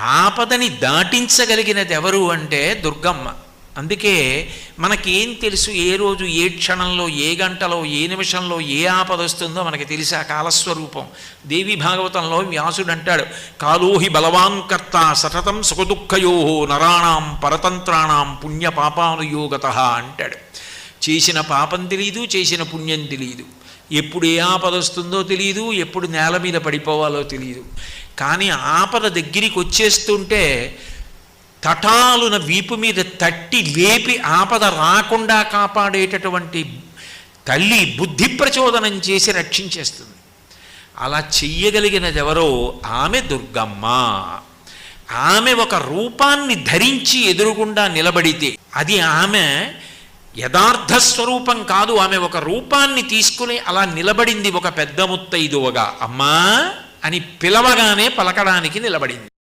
ఆపదని దాటించగలిగినది ఎవరు అంటే దుర్గమ్మ. అందుకే మనకేం తెలుసు ఏ రోజు ఏ క్షణంలో ఏ గంటలో ఏ నిమిషంలో ఏ ఆపద వస్తుందో మనకి తెలిసి ఆ కాలస్వరూపం. దేవి భాగవతంలో వ్యాసుడు అంటాడు కాలోహి బలవాన్ కర్త సతతం సుఖదుఃఖయో నరాణం పరతంత్రాణం పుణ్యపాపానుయోగత అంటాడు. చేసిన పాపం తెలియదు చేసిన పుణ్యం తెలియదు ఎప్పుడు ఏ ఆపద వస్తుందో తెలియదు ఎప్పుడు నేల మీద పడిపోవాలో తెలియదు కానీ ఆపద దగ్గరికి వచ్చేస్తుంటే తటాలున వీపు మీద తట్టి లేపి ఆపద రాకుండా కాపాడేటటువంటి తల్లి బుద్ధి ప్రచోదనం చేసి రక్షించేస్తుంది. అలా చెయ్యగలిగినది ఎవరో ఆమె దుర్గమ్మ. ఆమె ఒక రూపాన్ని ధరించి ఎదురుగుండా నిలబడితే అది ఆమె యథార్థ స్వరూపం కాదు. ఆమె ఒక రూపాన్ని తీసుకుని అలా నిలబడింది ఒక పెద్ద ముత్తైదువగా. అమ్మా అని పిలవగానే పలకడానికి నిలబడింది.